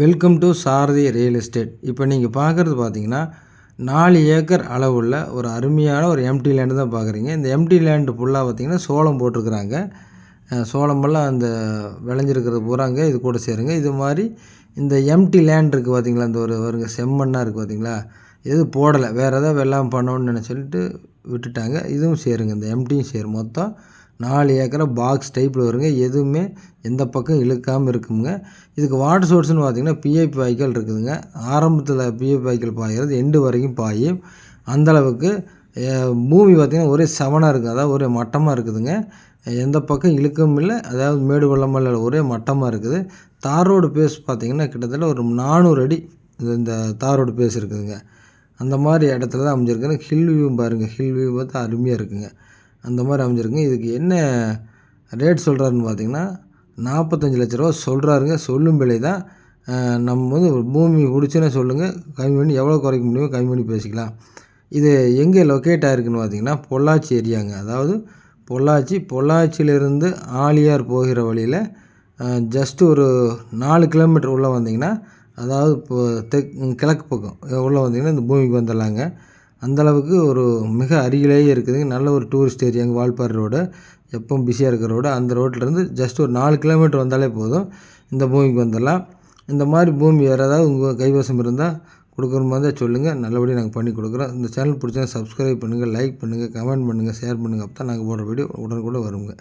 Welcome to Sarathi real estate இப்போ நீங்கள் பார்க்குறது பார்த்தீங்கன்னா நாலு ஏக்கர் அளவுள்ள ஒரு அருமையான ஒரு எம்டி லேண்டு தான் பார்க்குறீங்க இந்த எம்டி லேண்டு ஃபுல்லாக பார்த்திங்கன்னா சோளம் போட்டிருக்கிறாங்க. சோளமெல்லாம் அந்த விளைஞ்சிருக்கிறது பூராங்க இது கூட சேருங்க. இது மாதிரி இந்த எம்டி லேண்ட் இருக்குது பார்த்தீங்களா இந்த ஒரு வருங்க செம்மண்ணாக இருக்குது பார்த்தீங்களா எது போடலை. வேறு எதாவது வெள்ளாமல் பண்ணணும்னு சொல்லிட்டு விட்டுட்டாங்க. இதுவும் சேருங்க இந்த எம்டியும் சேரும். மொத்தம் நாலு ஏக்கரை பாக்ஸ் டைப்பில் வருங்க. எதுவுமே எந்த பக்கம் இழுக்காமல் இருக்குங்க. இதுக்கு வாட்டர் சோர்ஸ்னு பார்த்திங்கன்னா பிஐபி வாய்க்கால் இருக்குதுங்க. ஆரம்பத்தில் பிஐபி வாய்க்கால் பாய்கிறது எண்டு வரைக்கும் பாயும். அந்தளவுக்கு பூமி பார்த்திங்கன்னா ஒரே சமனாக இருக்குது அதாவது ஒரே மட்டமாக இருக்குதுங்க. எந்த பக்கம் இழுக்கவும் இல்லை. அதாவது மேடு பள்ளமாக இல்லை ஒரே மட்டமாக இருக்குது. தார் ரோடு பேஸ் பார்த்திங்கன்னா கிட்டத்தட்ட ஒரு நானூறு அடி இந்த இந்த தார் ரோடு பேஸ் இருக்குதுங்க. அந்த மாதிரி இடத்துல தான் அமைஞ்சிருக்குங்க. ஹில் வியூ பாருங்கள் ஹில் வியூ பார்த்தா அருமையாக இருக்குங்க. அந்த மாதிரி அமைஞ்சிருக்குங்க. இதுக்கு என்ன ரேட் சொல்கிறாருன்னு பார்த்தீங்கன்னா நாற்பத்தஞ்சு லட்ச ரூபா சொல்கிறாருங்க சொல்லும் விலை தான். நம்ம வந்து பூமி பிடிச்சுன்னு சொல்லுங்கள் கம்மி பண்ணி எவ்வளோ குறைக்க முடியுமோ கம்மி பண்ணி பேசிக்கலாம். இது எங்கே லொக்கேட் ஆகிருக்குன்னு பார்த்தீங்கன்னா பொள்ளாச்சி ஏரியாங்க. அதாவது பொள்ளாச்சி பொள்ளாச்சியிலேருந்து ஆலியார் போகிற வழியில் ஜஸ்ட் ஒரு நாலு கிலோமீட்டர் உள்ளே வந்தீங்கன்னா அதாவது இப்போ தெக் கிழக்கு பக்கம் உள்ளே வந்தீங்கன்னா இந்த பூமிக்கு வந்துடலாங்க. அந்தளவுக்கு ஒரு மிக அருகிலேயே இருக்குதுங்க நல்ல ஒரு டூரிஸ்ட் ஏரியாங்க வால்பாறை ரோடு. எப்பவும் பிஸியாக இருக்கிற ரோடு. அந்த ரோட்லேருந்து ஜஸ்ட் ஒரு நாலு கிலோமீட்டர் வந்தாலே போதும். இந்த பூமிக்கு வந்துடலாம். இந்த மாதிரி பூமி வேறு ஏதாவது உங்கள் கைவசம் இருந்தால் கொடுக்குற மாதிரி இருந்தால் சொல்லுங்கள் நல்லபடியாக நாங்கள் பண்ணி கொடுக்குறோம். இந்த சேனல் பிடிச்சா சப்ஸ்கிரைப் பண்ணுங்கள் லைக் பண்ணுங்கள் கமெண்ட் பண்ணுங்கள் ஷேர் பண்ணுங்கள் அப்போ தான் நாங்கள் போடுற வீடியோ உடனுக்குடன் வருங்க.